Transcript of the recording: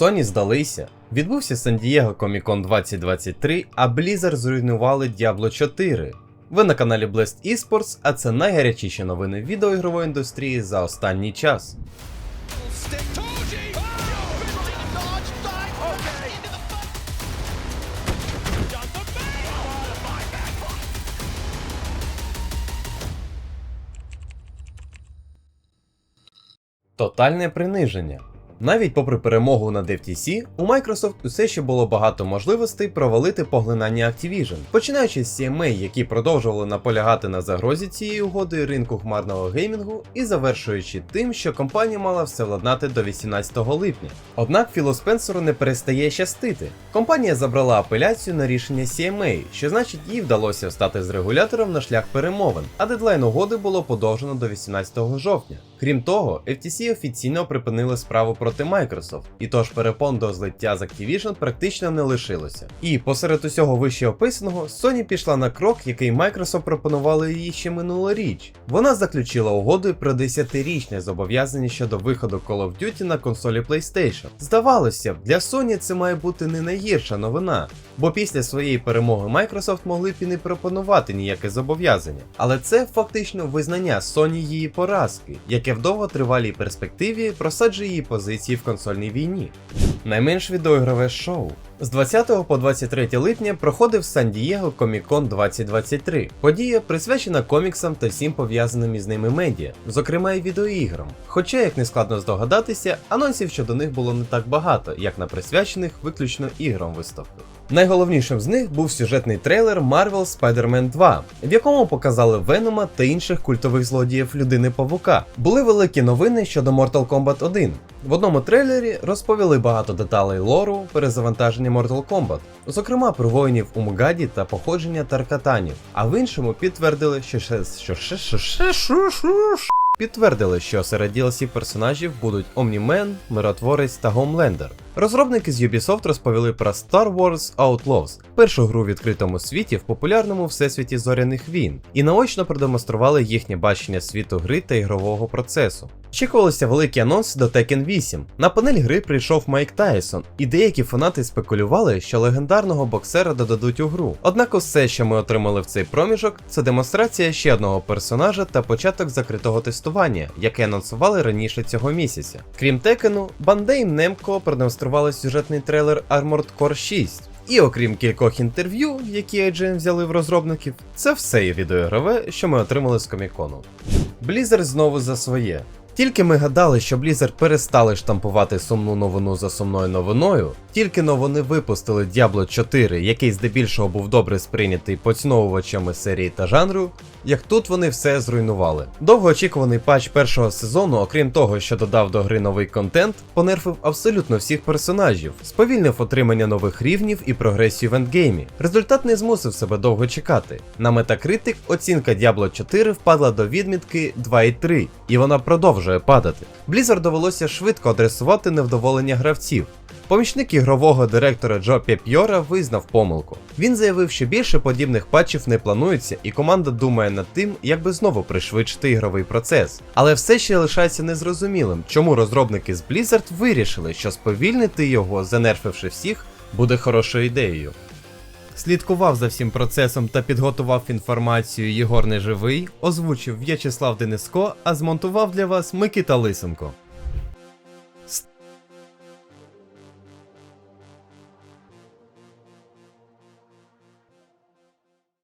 Sony здалися. Відбувся San-Diego Comic-Con 2023, а Blizzard зруйнували Diablo 4. Ви на каналі Blast Esports, а це найгарячіші новини відеоігрової індустрії за останній час. Тотальне приниження. Навіть попри перемогу над FTC, у Microsoft усе ще було багато можливостей провалити поглинання Activision, починаючи з CMA, які продовжували наполягати на загрозі цієї угоди ринку хмарного геймінгу, і завершуючи тим, що компанія мала все владнати до 18 липня. Однак Філу Спенсеру не перестає щастити. Компанія забрала апеляцію на рішення CMA, що значить їй вдалося встати з регулятором на шлях перемовин, а дедлайн угоди було подовжено до 18 жовтня. Крім того, FTC офіційно припинили справу проти Microsoft, і тож перепон до злиття з Activision практично не лишилося. І посеред усього вище описаного, Sony пішла на крок, який Microsoft пропонували їй ще минулоріч. Вона заключила угоду про 10-річне зобов'язання щодо виходу Call of Duty на консолі PlayStation. Здавалося б, для Sony це має бути не найгірша новина, бо після своєї перемоги Microsoft могли б і не пропонувати ніяке зобов'язання. Але це фактично визнання Sony її поразки, яке в довготривалій перспективі просаджує її позиції в консольній війні. Найменш відеоігрове шоу. З 20 по 23 липня проходив Сан-Дієго Комікон 2023. Подія присвячена коміксам та всім пов'язаним із ними медіа, зокрема і відеоіграм. Хоча, як не складно здогадатися, анонсів щодо них було не так багато, як на присвячених виключно іграм виставках. Найголовнішим з них був сюжетний трейлер Marvel Spider-Man 2, в якому показали Венома та інших культових злодіїв людини Павука. Були великі новини щодо Mortal Kombat 1. В одному трейлері розповіли багато деталей лору перезавантаження Mortal Kombat, зокрема про воїнів у Мугаді та походження Таркатанів, а в іншому підтвердили, що ще що ще що ще що Підтвердили, що серед DLC персонажів будуть Омнімен, Миротворець та Гомлендер. Розробники з Ubisoft розповіли про Star Wars Outlaws, першу гру в відкритому світі в популярному всесвіті зоряних війн, і наочно продемонстрували їхнє бачення світу гри та ігрового процесу. Очікувалися великі анонси до Tekken 8. На панель гри прийшов Майк Тайсон, і деякі фанати спекулювали, що легендарного боксера додадуть у гру. Однак усе, що ми отримали в цей проміжок, це демонстрація ще одного персонажа та початок закритого тестування, яке анонсували раніше цього місяця. Крім Текену, Bandai Namco продемонстрували сюжетний трейлер Armored Core 6. І окрім кількох інтерв'ю, які IGN взяли в розробників, це все є відеоігрове, що ми отримали з комікону. Blizzard знову за своє. Тільки ми гадали, що Blizzard перестали штампувати сумну новину за сумною новиною, тільки но вони випустили Diablo 4, який здебільшого був добре сприйнятий поціновувачами серії та жанру, як тут вони все зруйнували. Довгоочікуваний патч першого сезону, окрім того, що додав до гри новий контент, понерфив абсолютно всіх персонажів, сповільнив отримання нових рівнів і прогресію в ендгеймі. Результат не змусив себе довго чекати. На Metacritic оцінка Diablo 4 впадла до відмітки 2,3, і вона продовжує падати. Blizzard довелося швидко адресувати невдоволення гравців. Помічник ігрового директора Джо Пєпьора визнав помилку. Він заявив, що більше подібних патчів не планується, і команда думає над тим, як би знову пришвидшити ігровий процес. Але все ще лишається незрозумілим, чому розробники з Blizzard вирішили, що сповільнити його, занерфивши всіх, буде хорошою ідеєю. Слідкував за всім процесом та підготував інформацію Єгор Неживий, озвучив В'ячеслав Дениско, а змонтував для вас Микита Лисенко.